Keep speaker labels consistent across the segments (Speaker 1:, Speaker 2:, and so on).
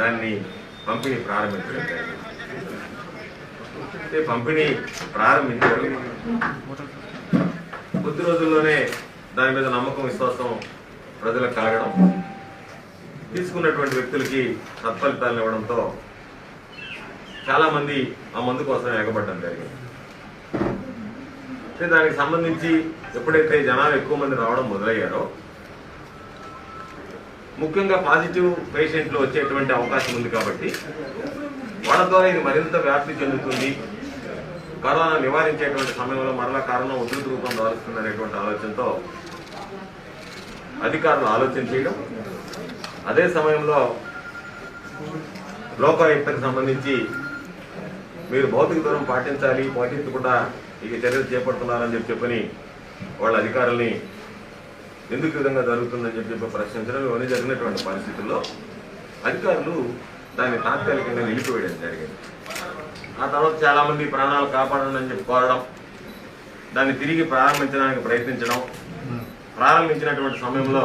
Speaker 1: దాన్ని పంపిణీ ప్రారంభించడం జరిగింది. పంపిణీ ప్రారంభించారు కొద్ది రోజుల్లోనే దాని మీద నమ్మకం విశ్వాసం ప్రజలకు కలగడం తీసుకున్నటువంటి వ్యక్తులకి సత్ఫలితాలను ఇవ్వడంతో చాలా మంది ఆ మందు కోసం ఎగబడడం జరిగింది. దానికి సంబంధించి ఎప్పుడైతే జనాలు ఎక్కువ మంది రావడం మొదలయ్యారో ముఖ్యంగా పాజిటివ్ పేషెంట్లు వచ్చేటువంటి అవకాశం ఉంది కాబట్టి వాళ్ళ ద్వారా ఇది మరింత వ్యాప్తి చెందుతుంది. కరోనా నివారించేటువంటి సమయంలో మరలా కరోనా ఉధృత రూపం దాలుస్తుంది అనేటువంటి ఆలోచనతో అధికారులు ఆలోచన చేయడం. అదే సమయంలో లోకాయుక్తకు సంబంధించి మీరు భౌతిక దూరం పాటించాలి పాటించకుండా ఇక చర్యలు చేపడుతున్నారని చెప్పి చెప్పని వాళ్ళ అధికారుల్ని ఎందుకు విధంగా జరుగుతుందని చెప్పి ప్రశ్నించడం ఇవన్నీ జరిగినటువంటి పరిస్థితుల్లో అధికారులు దాన్ని తాత్కాలికంగా నిలిపివేయడం జరిగింది. ఆ తర్వాత చాలా మంది ప్రాణాలు కాపాడండి అని చెప్పి కోరడం దాన్ని తిరిగి ప్రారంభించడానికి ప్రయత్నించడం ప్రారంభించినటువంటి సమయంలో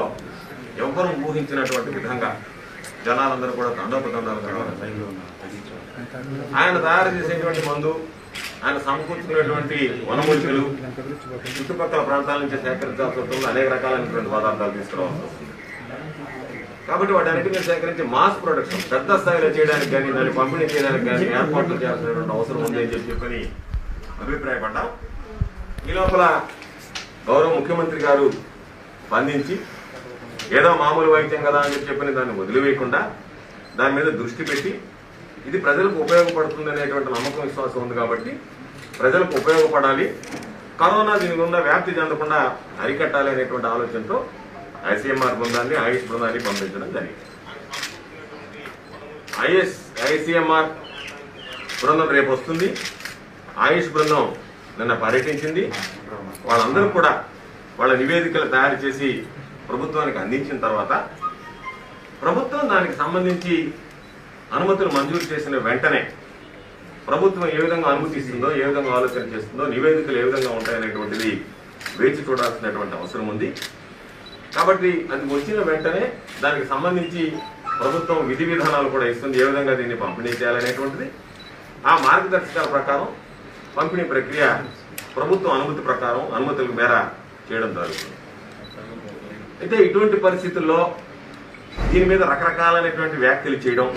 Speaker 1: ఎవ్వరూ ఊహించినటువంటి విధంగా జనాలందరూ కూడా తండోపతండాలు ఆయన తయారు చేసేటువంటి మందు ఆయన సమకూర్చుకున్నటువంటి వనమూలికలు చుట్టుపక్కల ప్రాంతాల నుంచి సేకరించాల్సిన అనేక రకాలైనటువంటి పదార్థాలు తీసుకురావాల్సి వస్తుంది. కాబట్టి వాటన్నిటిని సేకరించి మాస్ ప్రొడక్షన్ పెద్ద స్థాయిలో చేయడానికి కానీ దాన్ని పంపిణీ చేయడానికి కానీ ఏర్పాట్లు చేయాల్సినటువంటి అవసరం ఉంది అని చెప్పి చెప్పని అభిప్రాయపడ్డా. ఈ లోపల గౌరవ ముఖ్యమంత్రి గారు స్పందించి ఏదో మామూలు వైద్యం కదా అని చెప్పి చెప్పని దాన్ని వదిలివేయకుండా దాని మీద దృష్టి పెట్టి ఇది ప్రజలకు ఉపయోగపడుతుంది అనేటువంటి నమ్మకం విశ్వాసం ఉంది కాబట్టి ప్రజలకు ఉపయోగపడాలి. కరోనా దీని గుండా వ్యాప్తి చెందకుండా అరికట్టాలి అనేటువంటి ఆలోచనతో ఐసీఎంఆర్ బృందాన్ని ఆయుష్ బృందాన్ని పంపించడం జరిగింది. ఐఎస్ ఐసీఎంఆర్ బృందం రేపు వస్తుంది. ఆయుష్ బృందం నిన్న పర్యటించింది. వాళ్ళందరూ కూడా వాళ్ళ నివేదికలు తయారు చేసి ప్రభుత్వానికి అందించిన తర్వాత ప్రభుత్వం దానికి సంబంధించి అనుమతులు మంజూరు చేసిన వెంటనే ప్రభుత్వం ఏ విధంగా అనుమతిస్తుందో ఏ విధంగా ఆలోచన చేస్తుందో నివేదికలు ఏ విధంగా ఉంటాయనేటువంటిది వేచి చూడాల్సినటువంటి అవసరం ఉంది. కాబట్టి అది వచ్చిన వెంటనే దానికి సంబంధించి ప్రభుత్వం విధి విధానాలు కూడా ఇస్తుంది ఏ విధంగా దీన్ని పంపిణీ చేయాలనేటువంటిది. ఆ మార్గదర్శకాల ప్రకారం పంపిణీ ప్రక్రియ ప్రభుత్వం అనుమతి ప్రకారం అనుమతుల మేర చేయడం జరుగుతుంది. అయితే ఇటువంటి పరిస్థితుల్లో దీని మీద రకరకాలైనటువంటి వ్యాఖ్యలు చేయడం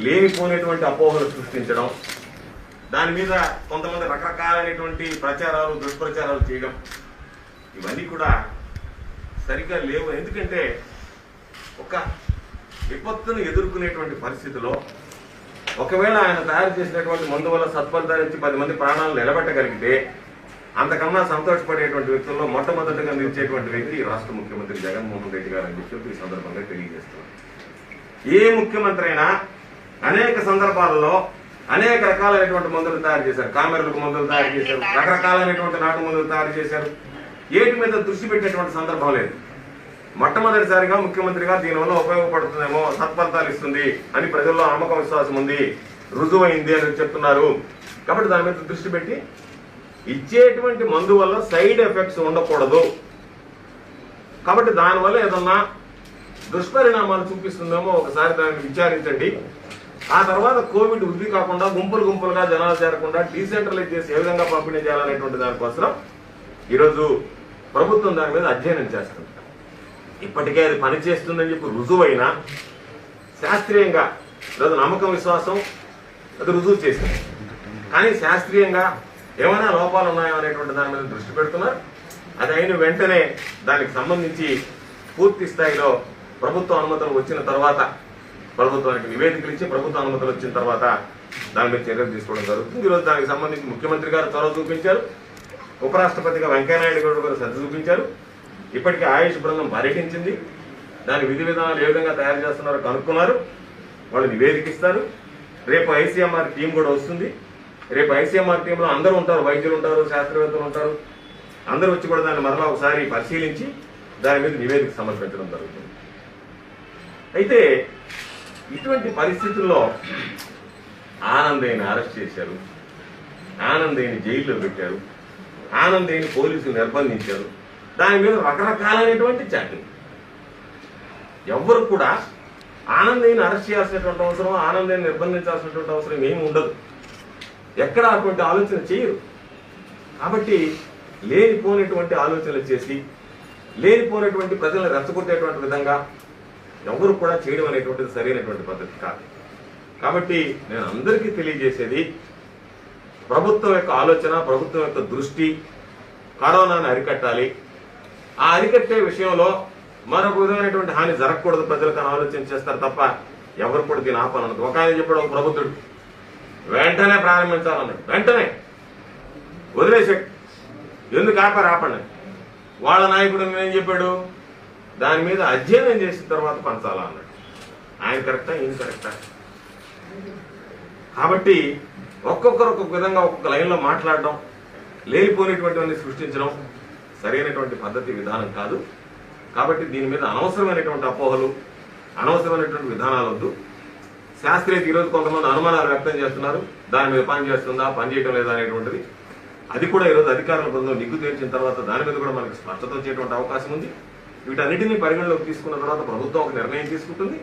Speaker 1: లేనిపోయినటువంటి అపోహలు సృష్టించడం దాని మీద కొంతమంది రకరకాలైనటువంటి ప్రచారాలు దుష్ప్రచారాలు చేయడం ఇవన్నీ కూడా సరిగ్గా లేవు. ఎందుకంటే ఒక విపత్తును ఎదుర్కొనేటువంటి పరిస్థితిలో ఒకవేళ ఆయన తయారు చేసినటువంటి మందు వల్ల సత్ఫలితాలు ఇచ్చి పది మంది ప్రాణాలు నిలబెట్టగలిగితే అంతకన్నా సంతోషపడేటువంటి వ్యక్తుల్లో మొట్టమొదటిగా నిలిచేటువంటి వ్యక్తి ఈ రాష్ట్ర ముఖ్యమంత్రి జగన్మోహన్ రెడ్డి గారు అని చెప్పి ఈ సందర్భంగా తెలియజేస్తున్నారు ఏ ముఖ్యమంత్రి అయినా అనేక సందర్భాలలో అనేక రకాలైనటువంటి మందులు తయారు చేశారు. కామెరలకు మందులు తయారు చేశారు. రకరకాలైనటువంటి నాటు మందులు తయారు చేశారు. ఏటి మీద దృష్టి పెట్టేటువంటి సందర్భం లేదు. మొట్టమొదటిసారిగా ముఖ్యమంత్రిగా దీనివల్ల ఉపయోగపడుతుందేమో సత్ఫలితాలు ఇస్తుంది అని ప్రజల్లో నమ్మకం విశ్వాసం ఉంది. రుజువైంది అని చెప్తున్నారు. కాబట్టి దాని మీద దృష్టి పెట్టి ఇచ్చేటువంటి మందు వల్ల సైడ్ ఎఫెక్ట్స్ ఉండకూడదు. కాబట్టి దానివల్ల ఏదన్నా దుష్పరిణామాలు చూపిస్తుందేమో ఒకసారి దాన్ని విచారించండి. ఆ తర్వాత కోవిడ్ వృద్ధి కాకుండా గుంపులు గుంపులుగా జనాలు చేరకుండా డీసెంట్రలైజ్ చేసి ఏ విధంగా పంపిణీ చేయాలనేటువంటి దానికోసం ఈరోజు ప్రభుత్వం దాని మీద అధ్యయనం చేస్తుంది. ఇప్పటికే అది పనిచేస్తుందని చెప్పి రుజువైనా శాస్త్రీయంగా ఈరోజు నమ్మకం విశ్వాసం అది రుజువు చేసింది. కానీ శాస్త్రీయంగా ఏమైనా లోపాలు ఉన్నాయో అనేటువంటి దాని మీద దృష్టి పెడుతున్నారు. అది అయిన వెంటనే దానికి సంబంధించి పూర్తి స్థాయిలో ప్రభుత్వ అనుమతులు వచ్చిన తర్వాత ప్రభుత్వానికి నివేదికలు ఇచ్చి ప్రభుత్వ అనుమతులు వచ్చిన తర్వాత దాని మీద చర్యలు తీసుకోవడం జరుగుతుంది. ఈరోజు దానికి సంబంధించి ముఖ్యమంత్రి గారు చొరవ చూపించారు. ఉపరాష్ట్రపతిగా వెంకయ్యనాయుడు గారు కూడా శ్రద్ధ చూపించారు. ఇప్పటికే ఆయుష్ బృందం పర్యటించింది. దాని విధి విధానాలు ఏ విధంగా తయారు చేస్తున్నారో కనుక్కున్నారు. వాళ్ళు నివేదిక ఇస్తారు. రేపు ఐసీఎంఆర్ టీం కూడా వస్తుంది. రేపు ఐసీఎంఆర్ టీంలో అందరూ ఉంటారు. వైద్యులు ఉంటారు శాస్త్రవేత్తలు ఉంటారు. అందరూ వచ్చి కూడా దాన్ని మరలా ఒకసారి పరిశీలించి దాని మీద నివేదిక సమర్పించడం జరుగుతుంది. అయితే ఇటువంటి పరిస్థితుల్లో ఆనందయ్యని అరెస్ట్ చేశారు. ఆనందయ్యని జైల్లో పెట్టారు. ఆనందయ్యని పోలీసులు నిర్బంధించారు. దాని మీద రకరకాలైనటువంటి చాటింగ్. ఎవ్వరు కూడా ఆనందయ్యని అరెస్ట్ చేయాల్సినటువంటి అవసరం ఆనందాన్ని నిర్బంధించాల్సినటువంటి అవసరం ఏమి ఉండదు. ఎక్కడ అటువంటి ఆలోచన చేయరు. కాబట్టి లేనిపోయినటువంటి ఆలోచనలు చేసి లేనిపోయినటువంటి ప్రజలను రెచ్చగొట్టేటువంటి విధంగా ఎవరు కూడా చేయడం అనేటువంటిది సరైనటువంటి పద్ధతి కాదు. కాబట్టి నేను అందరికీ తెలియజేసేది ప్రభుత్వం యొక్క ఆలోచన ప్రభుత్వం యొక్క దృష్టి కరోనాను అరికట్టాలి. ఆ అరికట్టే విషయంలో మరొక విధమైనటువంటి హాని జరగకూడదు ప్రజలకు అని ఆలోచన చేస్తారు తప్ప ఎవరు కూడా దీని ఆపాలన్నది ఒక ఆయన చెప్పాడు ఒక ప్రభుత్వుడు వెంటనే ప్రారంభించాలన్నాడు వెంటనే వదిలేసాడు ఎందుకు ఆపారు? ఆపండి. వాళ్ళ నాయకుడు ఏం చెప్పాడు? దాని మీద అధ్యయనం చేసిన తర్వాత పంచాలా అన్నాడు. ఆయన కరెక్టా ఈయన కరెక్టా? కాబట్టి ఒక్కొక్కరు ఒక్కొక్క విధంగా ఒక్కొక్క లైన్లో మాట్లాడడం లేనిపోయినటువంటివన్నీ సృష్టించడం సరైనటువంటి పద్ధతి విధానం కాదు. కాబట్టి దీని మీద అనవసరమైనటువంటి అపోహలు అనవసరమైనటువంటి విధానాలు వద్దు. శాస్త్రీయత ఈరోజు కొంతమంది అనుమానాలు వ్యక్తం చేస్తున్నారు. దాని మీద పని చేస్తుందా పని చేయడం లేదా అనేటువంటిది. అది కూడా ఈరోజు అధికారుల బృందం నిగ్గు తేల్చిన తర్వాత దాని మీద కూడా మనకి స్పష్టత వచ్చేటువంటి అవకాశం ఉంది. వీటన్నిటిని పరిగణలోకి తీసుకున్న తర్వాత ప్రభుత్వం ఒక నిర్ణయం తీసుకుంటుంది.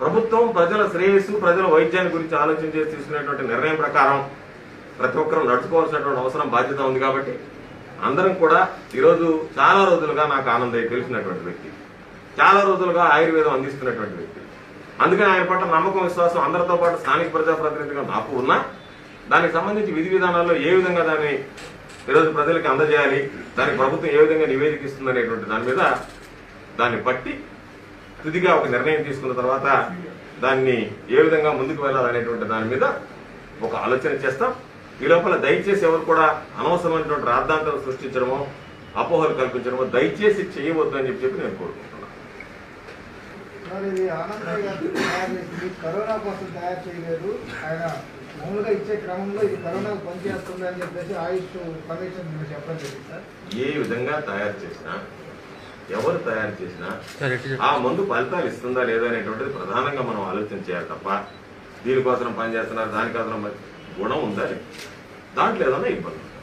Speaker 1: ప్రభుత్వం ప్రజల శ్రేయస్సు ప్రజల వైద్యాన్ని గురించి ఆలోచన చేసి తీసుకునేటువంటి నిర్ణయం ప్రకారం ప్రతి ఒక్కరూ నడుచుకోవాల్సినటువంటి అవసరం బాధ్యత ఉంది కాబట్టి అందరం కూడా ఈరోజు చాలా రోజులుగా నాకు ఆనందయ్య తెలిసినటువంటి వ్యక్తి. చాలా రోజులుగా ఆయుర్వేదం అందిస్తున్నటువంటి వ్యక్తి. అందుకని ఆయన పట్ల నమ్మకం విశ్వాసం అందరితో పాటు స్థానిక ప్రజాప్రతినిధిగా నాకు ఉన్నా దానికి సంబంధించి విధి విధానాల్లో ఏ విధంగా దాన్ని ఈరోజు ప్రజలకు అందజేయాలి దానికి ప్రభుత్వం ఏ విధంగా నివేదిక ఇస్తుంది అనేటువంటి దాని మీద దాన్ని బట్టి తుదిగా ఒక నిర్ణయం తీసుకున్న తర్వాత దాన్ని ఏ విధంగా ముందుకు వెళ్ళాలనేటువంటి దాని మీద ఒక ఆలోచన చేస్తాం. ఈ లోపల దయచేసి ఎవరు కూడా అనవసరమైనటువంటి రాద్ధాంతాలు సృష్టించడమో అపోహలు కల్పించడమో దయచేసి చేయవద్దు అని చెప్పి నేను కోరుకుంటున్నాను
Speaker 2: కరోనా కోసం తయారు చేయలేదు. ఆయన మామూలుగా ఇచ్చే క్రమంలో ఇది కరోనాకు పనిచేస్తుంది అని చెప్పేసి ఆయుష్ కమిషన్ చెప్పడం జరిగింది సార్.
Speaker 1: ఏ విధంగా తయారు చేసినా ఎవరు తయారు చేసినా ఆ మందు ఫలితాలు ఇస్తుందా లేదా అనేటువంటిది ప్రధానంగా మనం ఆలోచన చేయాలి తప్ప దీనికోసం పనిచేస్తున్నారు దానికోసం గుణం ఉందా లేదా? దాంట్లో ఏదైనా ఇబ్బంది ఉందా?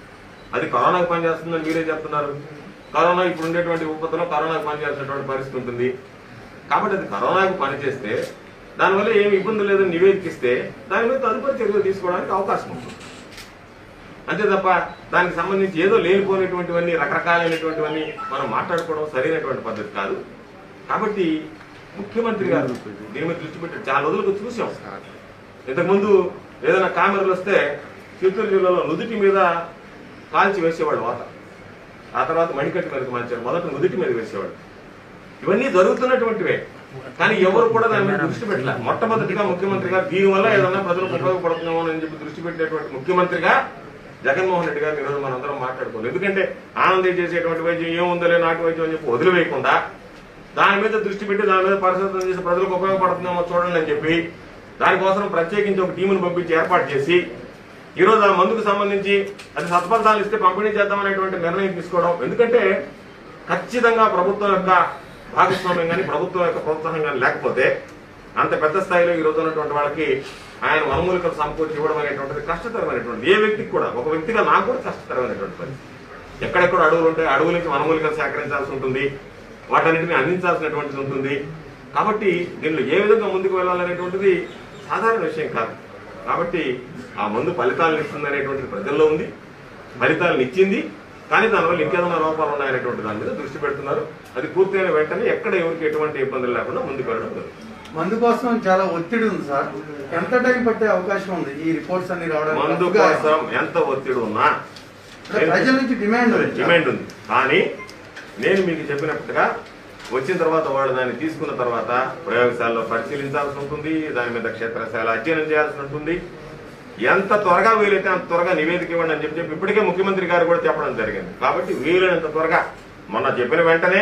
Speaker 1: అది కరోనాకు పనిచేస్తుందని మీరే చెప్తున్నారు కరోనా ఇప్పుడు ఉండేటువంటి ఉపత్తులో కరోనాకు పనిచేస్తున్నటువంటి పరిస్థితి ఉంటుంది కాబట్టి అది కరోనాకు పనిచేస్తే దానివల్ల ఏమి ఇబ్బంది లేదని నివేదికిస్తే దాని మీద తదుపరి చర్యలు తీసుకోవడానికి అవకాశం ఉంటుంది అంతే తప్ప దానికి సంబంధించి ఏదో లేనిపోయినటువంటివన్నీ రకరకాలైనటువంటివన్నీ మనం మాట్లాడుకోవడం సరైనటువంటి పద్ధతి కాదు. కాబట్టి ముఖ్యమంత్రి గారు దీని మీద దృష్టి పెట్టి చాలా రోజులకు చూసాం. ఇంతకుముందు ఏదైనా కామెరలు వస్తే చిత్తూరు జిల్లాలో నుదుటి మీద కాల్చి వేసేవాడు వాత ఆ తర్వాత మణికట్టు మీదకి మార్చారు. మొదట నుదుటి మీద వేసేవాడు ఇవన్నీ జరుగుతున్నటువంటివే. కానీ ఎవరు కూడా దాని మీద దృష్టి పెట్టలే మొట్టమొదటిగా ముఖ్యమంత్రిగా దీనివల్ల ఏదైనా ప్రజలకు ఉపయోగపడుతున్నామో అని చెప్పి దృష్టి పెట్టేటువంటి ముఖ్యమంత్రిగా జగన్మోహన్ రెడ్డి గారిని ఈరోజు మనందరం మాట్లాడుకోవాలి. ఎందుకంటే ఆనందం చేసేటువంటి వైద్యం ఏముందలే నాటి వైద్యం అని చెప్పి వదిలివేయకుండా దాని మీద దృష్టి పెట్టి దాని మీద పరిశోధన చేసి ప్రజలకు ఉపయోగపడుతుందేమో చూడండి అని చెప్పి దానికోసం ప్రత్యేకించి ఒక టీమును పంపించి ఏర్పాటు చేసి ఈరోజు ఆ మందుకు సంబంధించి అది సత్ఫలితాలు ఇస్తే పంపిణీ చేద్దామనేటువంటి నిర్ణయం తీసుకోవడం. ఎందుకంటే ఖచ్చితంగా ప్రభుత్వం యొక్క భాగస్వామ్యం కానీ ప్రభుత్వం యొక్క ప్రోత్సాహం కానీ లేకపోతే అంత పెద్ద స్థాయిలో ఈ రోజు ఉన్నటువంటి వాళ్ళకి ఆయన వనమూలికలు సమకూర్చి ఇవ్వడం అనేటువంటిది కష్టతరమైనటువంటి ఏ వ్యక్తికి కూడా ఒక వ్యక్తిగా నాకు కూడా కష్టతరమైనటువంటి పరిస్థితి ఎక్కడెక్కడ అడవులు ఉంటాయి అడవుల నుంచి వనమూలికలు సేకరించాల్సి ఉంటుంది వాటన్నిటిని అందించాల్సినటువంటిది ఉంటుంది. కాబట్టి దీనిలో ఏ విధంగా ముందుకు వెళ్ళాలనేటువంటిది సాధారణ విషయం కాదు. కాబట్టి ఆ మందు ఫలితాలను ఇస్తుంది అనేటువంటిది ప్రజల్లో ఉంది ఫలితాలను ఇచ్చింది కానీ దానివల్ల ఇంకేదైనా లోపాలు ఉన్నాయనేటువంటి దాని మీద దృష్టి పెడుతున్నారు. అది పూర్తయిన వెంటనే ఎక్కడ ఎవరికి ఎటువంటి ఇబ్బందులు లేకుండా ముందుకు వెళ్ళడం జరుగుతుంది.
Speaker 3: మందు కోసం చాలా ఒత్తిడి ఉంది సార్. ఎంత టైం పట్టే అవకాశం ఉంది ఈ రిపోర్ట్స్ అన్ని రావడానికి?
Speaker 1: మందు కోసం ఎంత ఒత్తిడి ఉన్నా
Speaker 3: ప్రజల నుంచి డిమాండ్ ఉంది.
Speaker 1: డిమాండ్ ఉంది. కానీ నేను మీకు చెప్పినట్టుగా వచ్చిన తర్వాత వాళ్ళు దాన్ని తీసుకున్న తర్వాత ప్రయోగశాలలో పరిశీలించాల్సి ఉంటుంది దాని మీద క్షేత్రస్థాయిలో అధ్యయనం చేయాల్సి ఉంటుంది. ఎంత త్వరగా వీలైతే అంత త్వరగా నివేదిక ఇవ్వండి అని చెప్పి చెప్పి ఇప్పటికే ముఖ్యమంత్రి గారు కూడా చెప్పడం జరిగింది. కాబట్టి వీలైనంత త్వరగా మొన్న చెప్పిన వెంటనే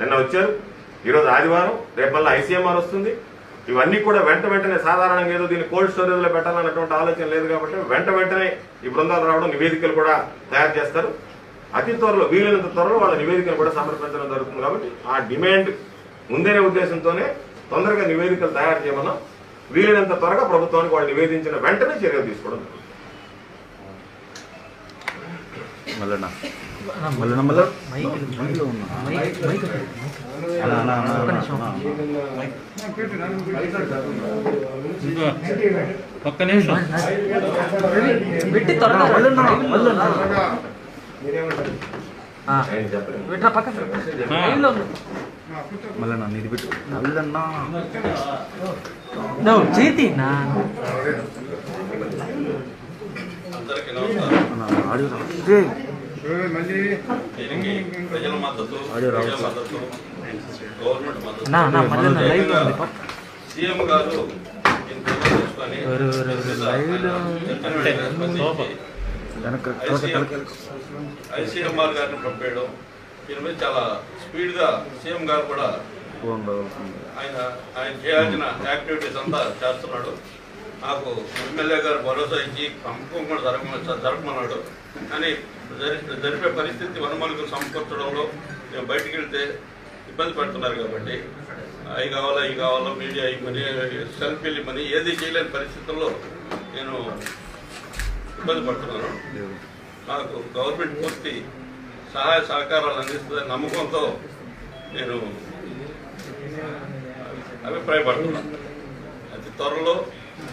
Speaker 1: నిన్న వచ్చారు. ఈరోజు ఆదివారం రేపు మళ్ళీ ఐసీఎంఆర్ వస్తుంది. ఇవన్నీ కూడా వెంట వెంటనే సాధారణంగా ఏదో దీన్ని కోల్డ్ స్టోరేజ్లో పెట్టాలన్నటువంటి ఆలోచన లేదు కాబట్టి వెంట వెంటనే ఈ బృందాలు రావడం నివేదికలు కూడా తయారు చేస్తారు. అతి త్వరలో వీలైనంత త్వరలో వాళ్ళ నివేదికలు కూడా సమర్పించడం జరుగుతుంది కాబట్టి ఆ డిమాండ్ ఉందనే ఉద్దేశంతోనే తొందరగా నివేదికలు తయారు చేయమన్నా. వీలైనంత త్వరగా ప్రభుత్వానికి వాళ్ళు నివేదించిన వెంటనే చర్యలు తీసుకోవడం
Speaker 4: మళ్ళీ మళ్ళీ నమ్మలో మైక్లో ఉన్నా అలా అలా అలా
Speaker 2: ఒక్క నిమిషం. పెట్టి త్వరగా పెట్టరా.
Speaker 4: మళ్ళీ నన్ను ఇది పెట్టు. మళ్ళన్నా
Speaker 2: నువ్వు చేతి నా.
Speaker 4: ఆడియో
Speaker 5: ప్రజల మద్దతు. ప్రజల గవర్నమెంట్ మద్దతు సీఎం గారు ఐసీఎంఆర్ గారిని పంపేయడం దీని మీద చాలా స్పీడ్గా సీఎం గారు కూడా ఆయన ఆయన చేయాల్సిన యాక్టివిటీస్ అంతా చేస్తున్నాడు. నాకు ఎమ్మెల్యే గారు భరోసా ఇచ్చి పంపకం కూడా జరగ జరగమన్నాడు. కానీ జరిపే పరిస్థితి వనమలుగు సమకూర్చడంలో మేము బయటికి వెళ్తే ఇబ్బంది పడుతున్నారు కాబట్టి అవి కావాలా ఇవి కావాలా మీడియా ఇవ్వమని సెల్ఫీలు ఇవ్వమని ఏది చేయలేని పరిస్థితుల్లో నేను ఇబ్బంది పడుతున్నాను. నాకు గవర్నమెంట్ పూర్తి సహాయ సహకారాలు అందిస్తుందని నమ్మకంతో నేను అభిప్రాయపడుతున్నాను. అతి త్వరలో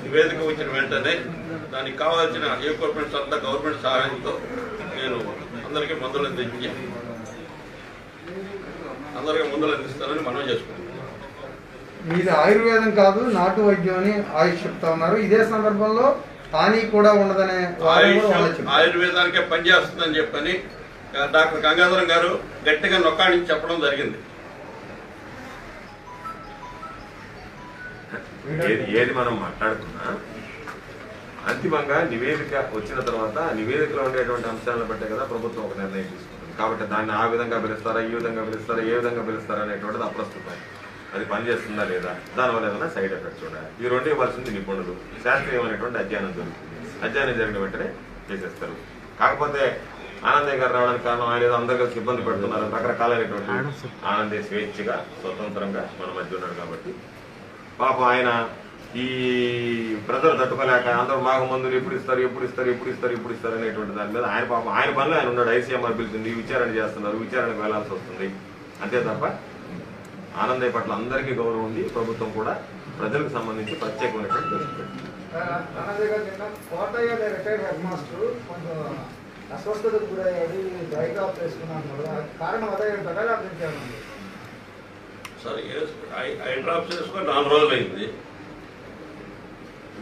Speaker 5: నివేదిక వచ్చిన వెంటనే దానికి కావాల్సిన ఎక్విప్మెంట్స్ అంతా గవర్నమెంట్ సహాయంతో నేను అందరికీ మందులు అందించి అందరికీ మందులు అందిస్తానని మనం చేసుకుంటున్నాను.
Speaker 3: మీది ఆయుర్వేదం కాదు నాటు వైద్యం అని ఆయుష్ చెప్తా ఉన్నారు. ఇదే సందర్భంలో హాని కూడా ఉండదనే.
Speaker 5: ఆయుర్వేదానికే పనిచేస్తుందని చెప్పని డాక్టర్ గంగాధరం గారు గట్టిగా నొక్కాడించి చెప్పడం జరిగింది.
Speaker 1: ఏది ఏది మనం మాట్లాడుకున్నా అంతిమంగా నివేదిక వచ్చిన తర్వాత నివేదికలో ఉండేటువంటి అంశాలను బట్టే కదా ప్రభుత్వం ఒక నిర్ణయం తీసుకుంటుంది. కాబట్టి దాన్ని ఆ విధంగా పిలుస్తారా ఈ విధంగా పిలుస్తారా ఏ విధంగా పిలుస్తారా అనేటువంటిది అప్రస్తుతం అది పనిచేస్తుందా లేదా? దానివల్ల ఏదైనా సైడ్ ఎఫెక్ట్స్ ఉండాలి ఈ రెండు ఇవ్వాల్సింది నిపుణులు. శాస్త్రీయమైనటువంటి అధ్యయనం జరుగుతుంది. అధ్యయనం జరిగిన వెంటనే చేసేస్తారు. కాకపోతే ఆనందయ్య గారు రావడానికి కారణం ఆయన ఏదో అందరు కలిసి ఇబ్బంది పెడుతున్నారు. రకరకాలైనటువంటి ఆనందయ్య స్వేచ్ఛగా స్వతంత్రంగా మన మధ్య ఉన్నాడు కాబట్టి. పాపం ఆయన ఈ ప్రజలు తట్టుకోలేక అందరూ మాకు మందులు ఎప్పుడు ఇస్తారు ఎప్పుడు ఇస్తారు ఎప్పుడు ఇస్తారు ఎప్పుడు ఇస్తారు అనేటువంటి దాని మీద ఆయన పాపం ఆయన పనిలో ఆయన ఉన్నాడు ఐసీఎంఆర్ పిలిచింది విచారణ చేస్తున్నారు విచారణకు వెళ్ళాల్సి వస్తుంది. అంతే తప్ప ఆనందయ్య పట్ల అందరికీ గౌరవం ఉంది. ప్రభుత్వం కూడా ప్రజలకు సంబంధించి ప్రత్యేకమైనటువంటి దృష్టి పెట్టింది.
Speaker 2: అస్వస్థతకు గురయ్యాడు వేసుకున్నాను కదా కారణం అదే ఉందా?
Speaker 5: సరే ఐ- డ్రాప్స్ చేసుకొని నాలుగు రోజులు అయింది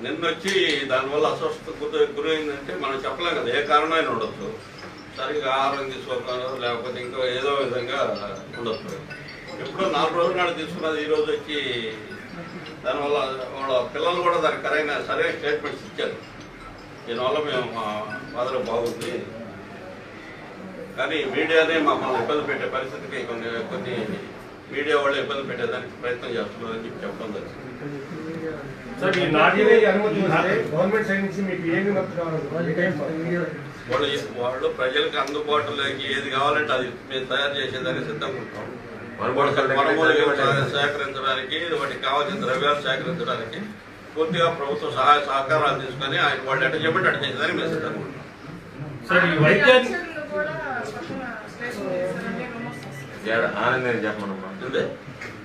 Speaker 5: నిన్న వచ్చి దానివల్ల అస్వస్థత గురి గురైందంటే మనం చెప్పలేం కదా ఏ కారణమైనా ఉండొచ్చు. సరిగ్గా ఆహారం తీసుకోకుండా లేకపోతే ఇంకా ఏదో విధంగా ఉండొచ్చు. ఎప్పుడో నాలుగు రోజుల నాడు తీసుకున్నది ఈ రోజు వచ్చి దానివల్ల వాళ్ళ పిల్లలు కూడా దానికి సరైన సరైన స్టేట్మెంట్స్ ఇచ్చారు. దీనివల్ల మేము మా ఫాదర్ బాగుంది. కానీ మీడియానే మమ్మల్ని ఇబ్బంది పెట్టే పరిస్థితికి కొన్ని కొన్ని మీడియా వాళ్ళు ఇబ్బంది పెట్టేదానికి ప్రయత్నం చేస్తున్నారని చెప్పి చెప్పడం జరిగింది. వాళ్ళు వాళ్ళు ప్రజలకు అందుబాటులోకి ఏది కావాలంటే అది మేము తయారు చేసేదానికి సిద్ధంగా ఉంటాం. సేకరించడానికి వాటికి కావాల్సిన ద్రవ్యాలు సేకరించడానికి పూర్తిగా ప్రభుత్వ సహాయ సహకారాలు తీసుకొని ఆయన వాళ్ళు ఎట్ట చెప్పండి అట్ట చేసేదానికి మేము సిద్ధంగా ఉంటాం. అంతే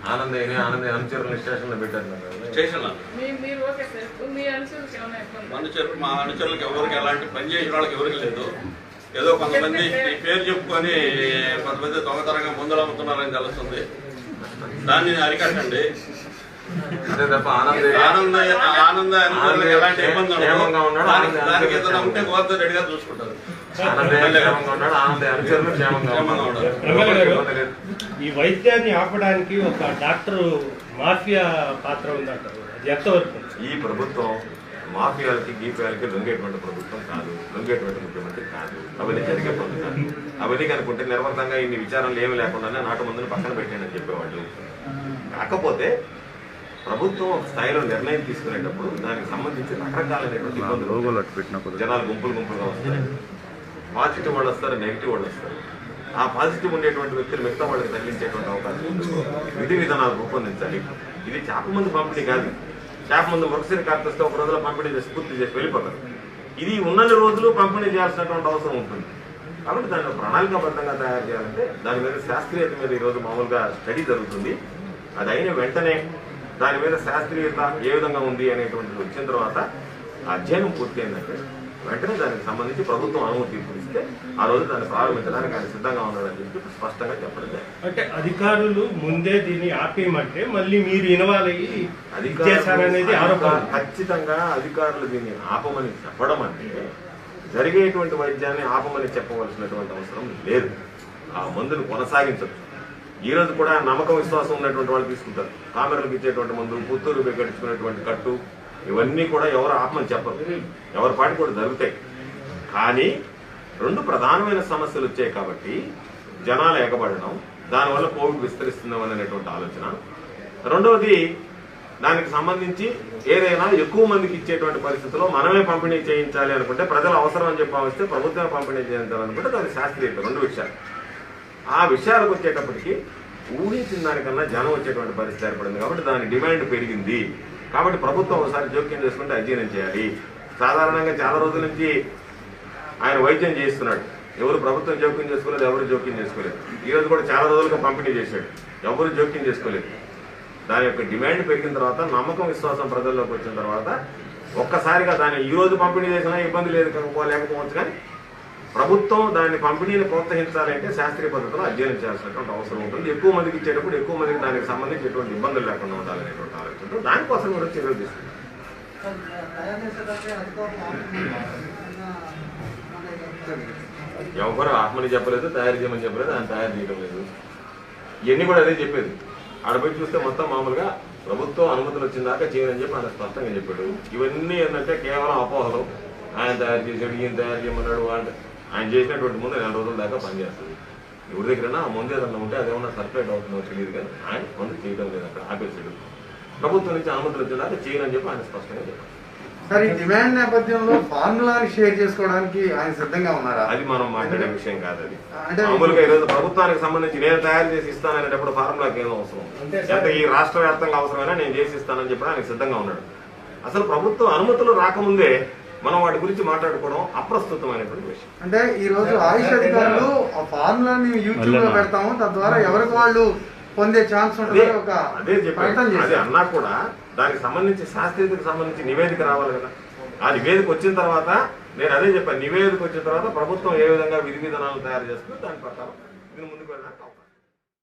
Speaker 1: ఆనందయ్యని ఆనందయ్య అనుచరుల స్టేషన్లో పెట్టారు కదా.
Speaker 5: స్టేషన్
Speaker 6: మీ- మీరు ఓకే సార్. మీ అనుసరించి ఏమైనా ఇబ్బంది?
Speaker 5: అనుచరులు మా అనుచరులకు ఎవరికి ఎలాంటి పని చేసిన వాళ్ళకి ఎవరికి లేదు. ఏదో కొంతమంది ఈ పేరు చెప్పుకొని కొంతమంది దొంగతనంగా మందులు అమ్ముతున్నారని తెలుస్తుంది. దాన్ని అరికట్టండి.
Speaker 1: అంతే తప్ప
Speaker 5: ఆనంద ఆనంద ఎలాంటి ఇబ్బంది
Speaker 1: ఉన్నాడు.
Speaker 5: దానికి
Speaker 1: ఆనంద
Speaker 5: దానికి ఏదైనా ఉంటే గోవర్ధన్ రెడ్డి గారు చూసుకుంటారు.
Speaker 1: క్షేమంగా ఉన్నాడు అనుచరులు క్షేమంగా
Speaker 5: క్షేమంగా
Speaker 7: ఈ వైద్యాన్ని ఆపడానికి ఒక డాక్టర్ మాఫియా పాత్ర ఉందంటారు అది ఎంతవరకు?
Speaker 1: ఈ ప్రభుత్వం మాఫియాలకి గీఫియాలకి లొంగేటువంటి ప్రభుత్వం కాదు లొంగేటువంటి ముఖ్యమంత్రి కాదు. అవన్నీ జరిగే కాదు. అవన్నీ కనుకుంటే నిర్వర్తంగా ఇన్ని విచారణలు ఏమి లేకుండానే నాటు మందుని పక్కన పెట్టానని చెప్పేవాళ్ళు. కాకపోతే ప్రభుత్వం ఒక స్థాయిలో నిర్ణయం తీసుకునేటప్పుడు దానికి సంబంధించి రకరకాలైనటువంటి ఇబ్బందులు. జనాలు గుంపులు గుంపులుగా వస్తారు పాజిటివ్ వాళ్ళు వస్తారు నెగిటివ్ వాళ్ళు వస్తారు. ఆ పాజిటివ్ ఉండేటువంటి వ్యక్తులు మిగతా వాళ్ళకి తగిలించేటువంటి అవకాశం విధి విధానాలు రూపొందించాలి. ఇది చేప మందు పంపిణీ కాదు. చేప మందు మరుసరి కాకపోతే ఒక రోజులో పంపిణీ చేసి పూర్తి చేసి వెళ్ళిపోతారు. ఇది ఉన్నన్ని రోజులు పంపిణీ చేయాల్సినటువంటి అవసరం ఉంటుంది. కాబట్టి దాన్ని ప్రణాళికాబద్ధంగా తయారు చేయాలంటే దాని మీద శాస్త్రీయత మీద ఈరోజు మామూలుగా స్టడీ జరుగుతుంది. అది అయిన వెంటనే దాని మీద శాస్త్రీయత ఏ విధంగా ఉంది అనేటువంటిది వచ్చిన తర్వాత అధ్యయనం పూర్తయిందంటే వెంటనే దానికి సంబంధించి ప్రభుత్వం అనుమతి ఇస్తే ఆ రోజు దాన్ని ప్రారంభించడానికి ఆయన సిద్ధంగా ఉన్నాడని చెప్పి స్పష్టంగా చెప్పడం.
Speaker 7: అంటే అధికారులు ముందే దీన్ని ఆపేయమంటే మళ్ళీ మీరు చేశారనేది ఆరోపణ.
Speaker 1: ఖచ్చితంగా అధికారులు దీన్ని ఆపమని చెప్పడం అంటే జరిగేటువంటి వైద్యాన్ని ఆపమని చెప్పవలసినటువంటి అవసరం లేదు. ఆ మందును కొనసాగించదు ఈ రోజు కూడా నమ్మకం విశ్వాసం ఉన్నటువంటి వాళ్ళు తీసుకుంటారు. కామెరలకు ఇచ్చేటువంటి మందు పుత్తూరు కట్టించుకునేటువంటి కట్టు ఇవన్నీ కూడా ఎవరు ఆత్మని చెప్పరు. ఎవరి పాటి కూడా జరుగుతాయి. కానీ రెండు ప్రధానమైన సమస్యలు వచ్చాయి కాబట్టి జనాలు ఎగబడడం దానివల్ల కోవిడ్ విస్తరిస్తున్నామని అనేటువంటి ఆలోచన. రెండవది దానికి సంబంధించి ఏదైనా ఎక్కువ మందికి ఇచ్చేటువంటి పరిస్థితుల్లో మనమే పంపిణీ చేయించాలి అనుకుంటే ప్రజల అవసరం అని చెప్పి భావిస్తే ప్రభుత్వమే పంపిణీ చేయించాలనుకుంటే దాని శాస్త్రీయత రెండు విషయాలు. ఆ విషయాలకు వచ్చేటప్పటికి ఊహించిన దానికన్నా జనం వచ్చేటువంటి పరిస్థితి ఏర్పడింది కాబట్టి దాని డిమాండ్ పెరిగింది. కాబట్టి ప్రభుత్వం ఒకసారి జోక్యం చేసుకుంటే అధ్యయనం చేయాలి. సాధారణంగా చాలా రోజుల నుంచి ఆయన వైద్యం చేస్తున్నాడు ఎవరు ప్రభుత్వం జోక్యం చేసుకోలేదు ఎవరు జోక్యం చేసుకోలేదు. ఈ రోజు కూడా చాలా రోజులుగా పంపిణీ చేశాడు. ఎవరు జోక్యం చేసుకోలేదు. దాని యొక్క డిమాండ్ పెరిగిన తర్వాత నమ్మకం విశ్వాసం ప్రజల్లోకి వచ్చిన తర్వాత ఒక్కసారిగా దాన్ని ఈ రోజు పంపిణీ చేసినా ఇబ్బంది లేదు లేకపోవచ్చు కానీ ప్రభుత్వం దాన్ని పంపిణీని ప్రోత్సహించాలంటే శాస్త్రీయ పద్ధతిలో అధ్యయనం చేయాల్సినటువంటి అవసరం ఉంటుంది. ఎక్కువ మందికి ఇచ్చేటప్పుడు ఎక్కువ మందికి దానికి సంబంధించి ఎటువంటి ఇబ్బందులు లేకుండా ఉండాలనేటువంటి ఆలోచనతో దానికోసం కూడా చర్యలు తీసుకుంటాం. ఎవరు ఆత్మని చెప్పలేదు తయారు చేయమని చెప్పలేదు ఆయన తయారు చేయడం లేదు. ఇవన్నీ కూడా అదే చెప్పేది. ఆడపోయి చూస్తే మొత్తం మామూలుగా ప్రభుత్వం అనుమతులు వచ్చిన దాకా చేయనని చెప్పి ఆయన స్పష్టంగా చెప్పాడు. ఇవన్నీ ఏంటంటే కేవలం అపోహలు. ఆయన తయారు చేసాడు ఈయన తయారు చేయమన్నాడు వాళ్ళు ఆయన చేసినటువంటి ముందు నెల రోజుల దాకా పనిచేస్తుంది ఎవరి దగ్గరైనా ఆ ముందు ఏదన్నా ఉంటే అదేమన్నా సర్క్యులేట్ అవుతుందో తెలియదు కానీ ఆయన ముందు చేయడం లేదు అక్కడ ఆపేసాడు ప్రభుత్వం నుంచి అనుమతులు వచ్చిన దాకా చేయనని చెప్పి ఆయన స్పష్టంగా చెప్పాడు
Speaker 3: సార్ ఈ డిమాండ్ నేపథ్యంలో ఫార్ములాని షేర్ చేసుకోవడానికి ఆయన సిద్ధంగా ఉన్నారా?
Speaker 1: అది మనం మాట్లాడే విషయం కాదు అది.
Speaker 3: అంటే
Speaker 1: మామూలుగా ఈరోజు ప్రభుత్వానికి సంబంధించి నేను తయారు చేసి ఇస్తాననేటప్పుడు ఫార్ములాకి ఏం అవసరం. అంటే ఈ రాష్ట్ర వ్యాప్తంగా అవసరమైనా నేను చేసి ఇస్తానని చెప్పడానికి సిద్ధంగా ఉన్నాడు. అసలు ప్రభుత్వం అనుమతులు రాకముందే మనం వాటి గురించి మాట్లాడుకోవడం అప్రస్తుతమైనటువంటి విషయం.
Speaker 3: అంటే ఈ రోజు ఆయుష్ అధికారులు ఆ ఫార్ములాని యూట్యూబ్లో పెడతాము తద్వారా ఎవరికి వాళ్ళు పొందే ఛాన్స్ ఉంటుంది ఒక
Speaker 1: అదే చెప్పాను. అదే అన్నా కూడా దానికి సంబంధించి శాస్త్రీయతకు సంబంధించి నివేదిక రావాలి కదా. ఆ నివేదిక వచ్చిన తర్వాత నేను అదే చెప్పాను నివేదిక వచ్చిన తర్వాత ప్రభుత్వం ఏ విధంగా విధి విధానాలు తయారు చేస్తుందో దాని ప్రకారం దీని ముందుకు అవకాశం